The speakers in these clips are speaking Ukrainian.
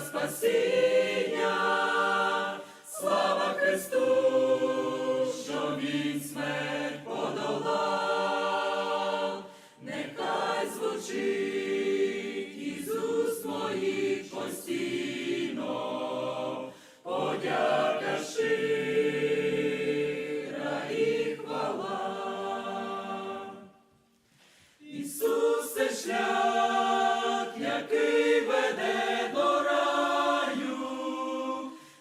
спасіння, слава Христу, що Він смерть подолав, нехай звучить із уст моїх постійно, подяка щира і хвала. Ісусе, шлях,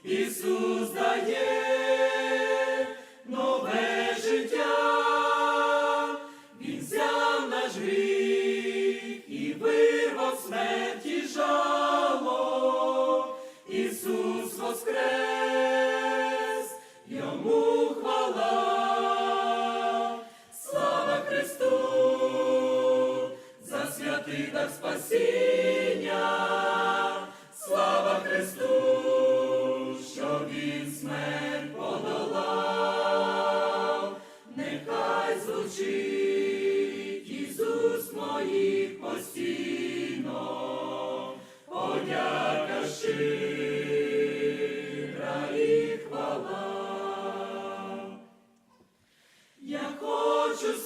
Ісус дає нове життя, Він взяв наш гріх і вирвав смерті жало, Ісус воскрес, йому хвала, слава Христу, за святий дар спасіння,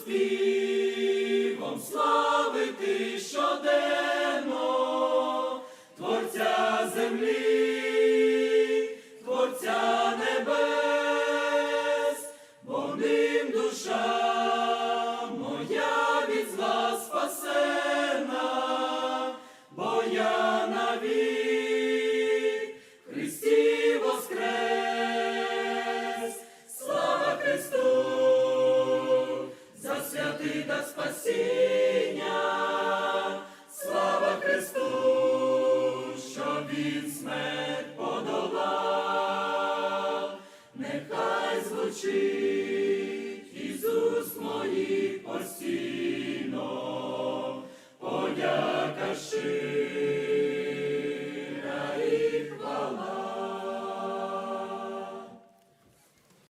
Співом славити щоденно Творця землі, Творця небес, бо ним душа. ти да спасіння, слава Христу, що від смерть подолав, нехай звучить.